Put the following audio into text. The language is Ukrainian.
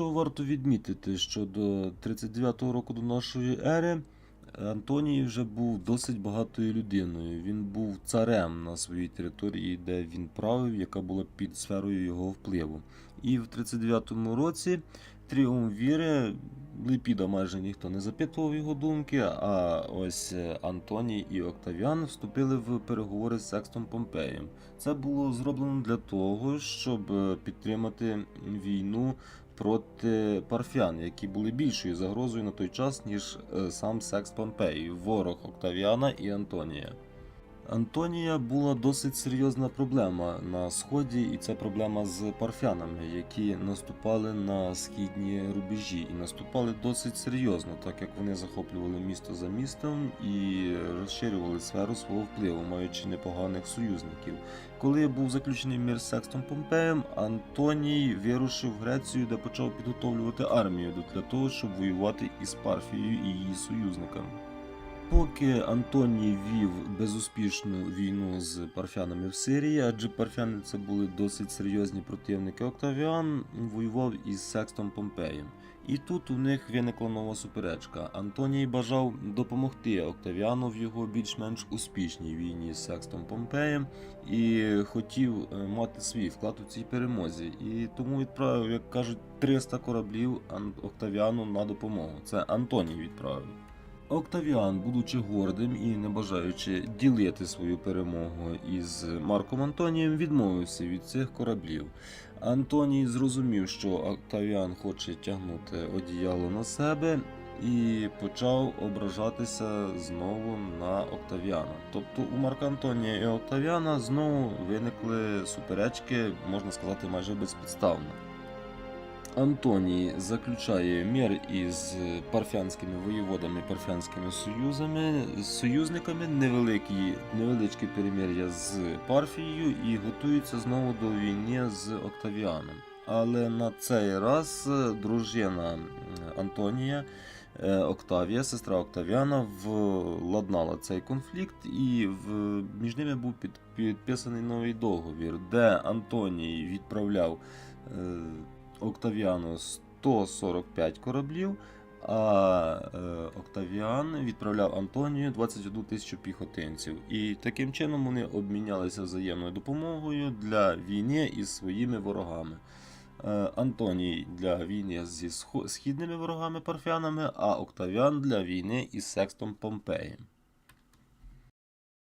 що варто відмітити, що до 39-го року до нашої ери Антоній вже був досить багатою людиною. Він був царем на своїй території, де він правив, яка була під сферою його впливу. І в 39-му році тріумвіри Липіда майже ніхто не запитував його думки, а ось Антоній і Октавіан вступили в переговори з Секстом Помпеєм. Це було зроблено для того, щоб підтримати війну проти парфян, які були більшою загрозою на той час, ніж е, сам Секс Помпей, ворог Октавіана і Антонія. Антонія була досить серйозна проблема на сході, і це проблема з парфянами, які наступали на східні рубежі, і наступали досить серйозно, так як вони захоплювали місто за містом і розширювали сферу свого впливу, маючи непоганих союзників. Коли був заключений мир з Секстом Помпеєм, Антоній вирушив в Грецію, де почав підготовлювати армію для того, щоб воювати із Парфією і її союзниками. Поки Антоній вів безуспішну війну з парфянами в Сирії, адже парфяни це були досить серйозні противники, Октавіан воював із Секстом Помпеєм. І тут у них виникла нова суперечка. Антоній бажав допомогти Октавіану в його більш-менш успішній війні з Секстом Помпеєм і хотів е, мати свій вклад у цій перемозі. І тому відправив, як кажуть, 300 кораблів Ан- Октавіану на допомогу. Це Антоній відправив. Октавіан, будучи гордим і не бажаючи ділити свою перемогу із Марком Антонієм, відмовився від цих кораблів. Антоній зрозумів, що Октавіан хоче тягнути одіяло на себе. І почав ображатися знову на Октавіана. Тобто у Марка Антонія і Октавіана знову виникли суперечки, можна сказати, майже безпідставно. Антоній заключає мир із парфянськими воєводами, парфянськими союзами, союзниками, невеликі, невеличке перемир'я з Парфією і готується знову до війни з Октавіаном. Але на цей раз е, дружина Антонія, е, Октавія, сестра Октавіана, владнала цей конфлікт, і між ними був під, підписаний новий договір, де Антоній відправляв. Е, Октавіану 145 кораблів, а е, Октавіан відправляв Антонію 21 тисячу піхотинців. І таким чином вони обмінялися взаємною допомогою для війни із своїми ворогами. Е, Антоній для війни зі східними ворогами парфянами, а Октавіан для війни із Секстом Помпеєм.